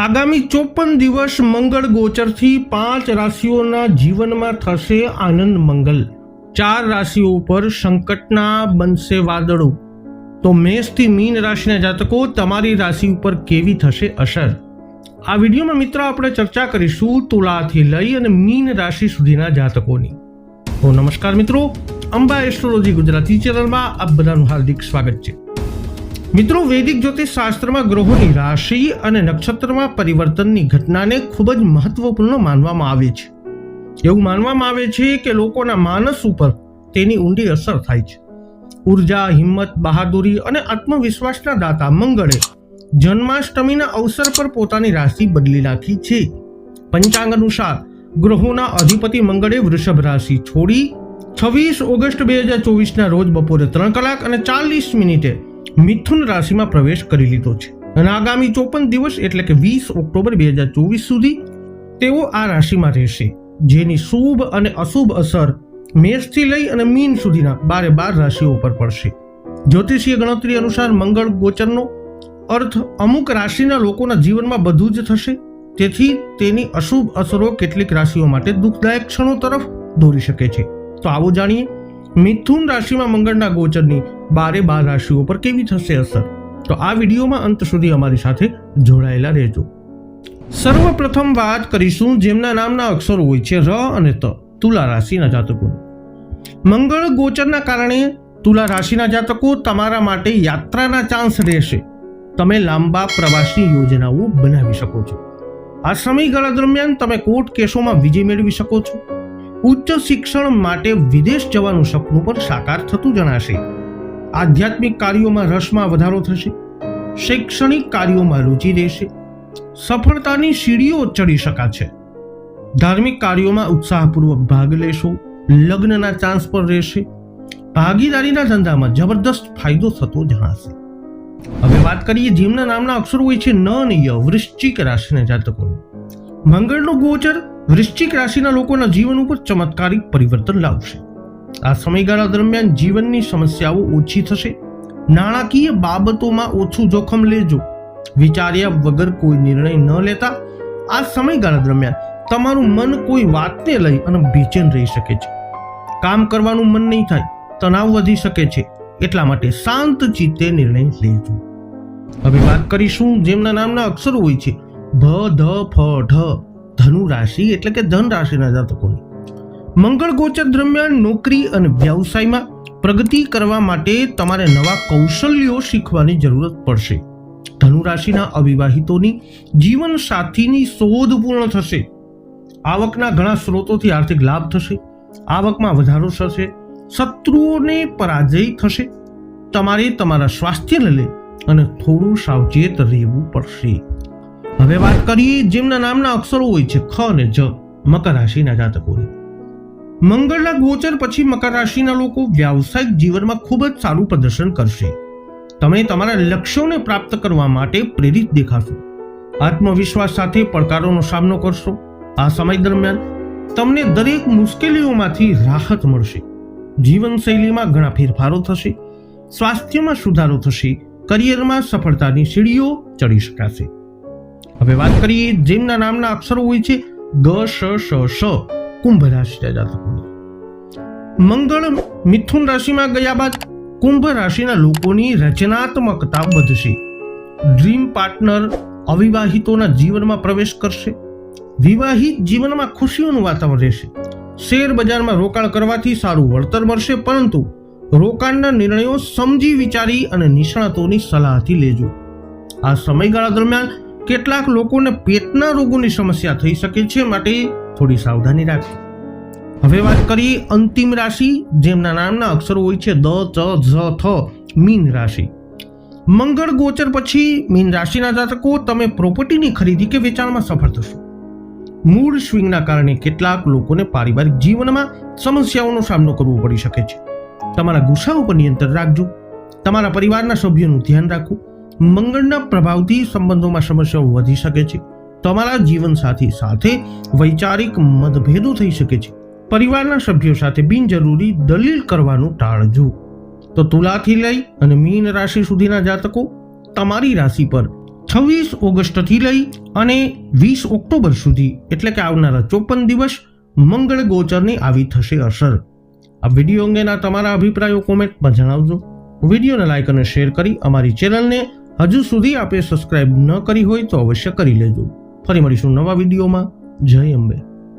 આગામી ચોપન દિવસ મંગળ ગોચરથી પાંચ રાશિઓના જીવનમાં થશે આનંદ મંગલ. ચાર રાશિઓ ઉપર સંકટના બનશે વાદળો. તો મેષથી મીન રાશિના જાતકો, તમારી રાશિ ઉપર કેવી થશે અસર? આ વિડીયોમાં મિત્રો આપણે ચર્ચા કરીશું તુલાથી લઈ અને મીન રાશિ સુધીના જાતકોની. તો નમસ્કાર મિત્રો, અંબા એસ્ટ્રોલોજી ગુજરાતી ચેનલમાં આપ બધાનું હાર્દિક સ્વાગત છે. મિત્રો, વૈદિક જ્યોતિષ શાસ્ત્રમાં ગ્રહોની રાશિ અને નક્ષત્રમાં પરિવર્તનની ઘટનાને ખૂબ જ મહત્વપૂર્ણ માનવામાં આવે છે. એવું માનવામાં આવે છે કે લોકોના માનસ ઉપર તેની ઊંડી અસર થાય છે. ઊર્જા, હિંમત, બહાદુરી અને આત્મવિશ્વાસના દાતા મંગળે જન્માષ્ટમીના અવસર પર પોતાની રાશિ બદલી નાખી છે. પંચાંગ અનુસાર ગ્રહોના અધિપતિ મંગળે વૃષભ રાશિ છોડી છવ્વીસ ઓગસ્ટ બે હજાર ચોવીસના રોજ બપોરે ત્રણ કલાક અને ચાલીસ મિનિટે મિથુન રાશિમાં પ્રવેશ કરી લીધો છે. અને આગામી ચોપન દિવસ એટલે કે વીસ ઓક્ટોબર બે હજાર ચોવીસ સુધી તેઓ આ રાશિમાં રહેશે. જેની શુભ અને અશુભ અસર મેષથી લઈ અને મીન સુધીના બારે બાર રાશિઓ પર પડશે. જ્યોતિષીય ગણતરી અનુસાર મંગળ ગોચરનો અર્થ અમુક રાશિના લોકોના જીવનમાં બધું જ થશે. તેથી તેની અશુભ અસરો કેટલીક રાશિઓ માટે દુઃખદાયક ક્ષણો તરફ દોરી શકે છે. તો આવો જાણીએ મિથુન રાશિમાં મંગળના ગોચરની બારે બાર રાશિઓ પર કેવી થશે અસર? તો આ વિડીયોમાં અંત સુધી અમારી સાથે જોડાયેલા રહેજો. સર્વપ્રથમ વાત કરીશું જેમના નામના અક્ષરો હોય છે ર અને ત, તુલા રાશિના જાતકો. મંગળ ગોચરના કારણે તુલા રાશિના જાતકો તમારા માટે યાત્રાના ચાન્સ રહેશે. તમે લાંબા પ્રવાસની યોજનાઓ બનાવી શકો છો. આ સમયગાળા દરમિયાન તમે કોર્ટ કેસોમાં વિજય મેળવી શકો છો. ઉચ્ચ શિક્ષણ માટે વિદેશ જવાનું સપનું પણ સાકાર થતું જણાશે. આધ્યાત્મિક કાર્યોમાં રસમાં વધારો થશે. શૈક્ષણિક કાર્યોમાં રુચિ રહેશે. સફળતાની સીડીઓ ચડી શકાશે. ધાર્મિક કાર્યોમાં ઉત્સાહપૂર્વક ભાગ લેશો. લગ્નના ચાન્સ પર રહેશે. ભાગીદારીના ધંધામાં જબરદસ્ત ફાયદો થતો જણાશે. હવે વાત કરીએ જેમના નામના અક્ષરો હોય છે ન અને ય, વૃશ્ચિક રાશિના જાતકોનું. મંગળનો ગોચર વૃશ્ચિક રાશિના લોકોના જીવન ઉપર ચમત્કારિક પરિવર્તન લાવશે. આ સમયગાળા દરમિયાન જીવનની સમસ્યાઓ ઓછી થશે. નાણાકીય બાબતોમાં ઓછું જોખમ લેજો. વિચાર્યા વગર કોઈ નિર્ણય ન લેતા આ સમયગાળા દરમિયાન તમારું મન કોઈ વાતને લઈ અને બેચેન રહી શકે છે. કામ કરવાનું મન નહીં થાય, તણાવ વધી શકે છે, એટલા માટે શાંત ચિત્તે નિર્ણય લેજો. હવે વાત કરીશું જેમના નામના અક્ષરો હોય છે. ભ ધ, ફ, ઢ. ધનુ રાશિ એટલે કે ધન રાશિના જાતકોની. મંગળ ગોચર દરમિયાન નોકરી અને વ્યવસાયમાં પ્રગતિ કરવા માટે તમારે નવા કૌશલ્યો શીખવાની જરૂરત પડશે. ધનુ રાશિના અવિવાહિતોની જીવન સાથીની શોધ પૂર્ણ થશે. આવકના ઘણા સ્ત્રોતોથી આર્થિક લાભ થશે. આવકમાં વધારો થશે. શત્રુઓને પરાજય થશે. તમારે તમારા સ્વાસ્થ્યને લઈ અને થોડું સાવચેત રહેવું પડશે. હવે વાત કરીએ જેમના નામના અક્ષરો હોય છે, ખ અને જ, મકર રાશિના જાતકોની. મંગળના ગોચર પછી મકર રાશિના લોકો વ્યાવસાયિક જીવનમાં ખૂબ જ સારું પ્રદર્શન કરશે. તમે તમારા લક્ષ્યોને પ્રાપ્ત કરવા માટે પ્રેરિત દેખાશો આત્મવિશ્વાસ સાથે પડકારોનો સામનો કરશો. આ સમય દરમિયાન તમને દરેક મુશ્કેલીઓમાંથી રાહત મળશે. જીવનશૈલીમાં ઘણા ફેરફારો થશે. સ્વાસ્થ્યમાં સુધારો થશે. કરિયરમાં સફળતાની સીડીઓ ચડી શકાશે. હવે વાત કરીએ જેમના નામના અક્ષરો હોય છે, ગ, શ શ શ, કુંભ રાશિના જાતકોની. મંગળ મિથુન રાશિમાં ગયા બાદ કુંભ રાશિના લોકોની રચનાત્મકતા વધશે. ડ્રીમ પાર્ટનર અવિવાહિતોના જીવનમાં પ્રવેશ કરશે. વિવાહિત જીવનમાં ખુશીઓનું વાતાવરણ રહેશે. શેર બજારમાં રોકાણ કરવાથી સારું વળતર મળશે, પરંતુ રોકાણના નિર્ણયો સમજી વિચારી અને નિષ્ણાતોની સલાહથી લેજો. આ સમયગાળા દરમિયાન કેટલાક લોકોને પેટના રોગોની સમસ્યા થઈ શકે છે માટે થોડી સાવધાની રાખવી. હવે વાત કરીએ અંતિમ રાશિ, જેમના નામના અક્ષરો હોય છે દ, ચ, ઝ, થ, મીન રાશિ. મંગળ ગોચર પછી મીન રાશિના જાતકો તમે પ્રોપર્ટીની ખરીદી કે વેચાણમાં સફળ થશો. મૂળ સ્વિંગના કારણે કેટલાક લોકોને પારિવારિક જીવનમાં સમસ્યાઓનો સામનો કરવો પડી શકે છે. તમારા ગુસ્સા ઉપર નિયંત્રણ રાખજો. તમારા પરિવારના સભ્યોનું ધ્યાન રાખો મંગળના પ્રભાવથી સંબંધોમાં સમસ્યાઓ વધી શકે છે. તમારા જીવનસાથી સાથે વૈચારિક મતભેદો થઈ શકે છે. પરિવારના સભ્યો સાથે બિનજરૂરી દલીલ કરવાનું ટાળજો તો તુલાથી લઈ અને મીન રાશિ સુધીના જાતકો, તમારી રાશિ પર છવ્વીસ ઓગસ્ટથી લઈ અને વીસ ઓક્ટોબર સુધી, એટલે કે આવનારા ચોપન દિવસ, મંગળ ગોચરની આવી થશે અસર. આ વીડિયો અંગેના તમારા અભિપ્રાયો કોમેન્ટમાં જણાવજો. વિડીયોને લાઇક અને શેર કરી અમારી ચેનલને હજુ સુધી આપે સબસ્ક્રાઇબ ન કરી હોય તો અવશ્ય કરી લેજો. ફરી મળીશું નવા વિડીયોમાં. જય અંબે.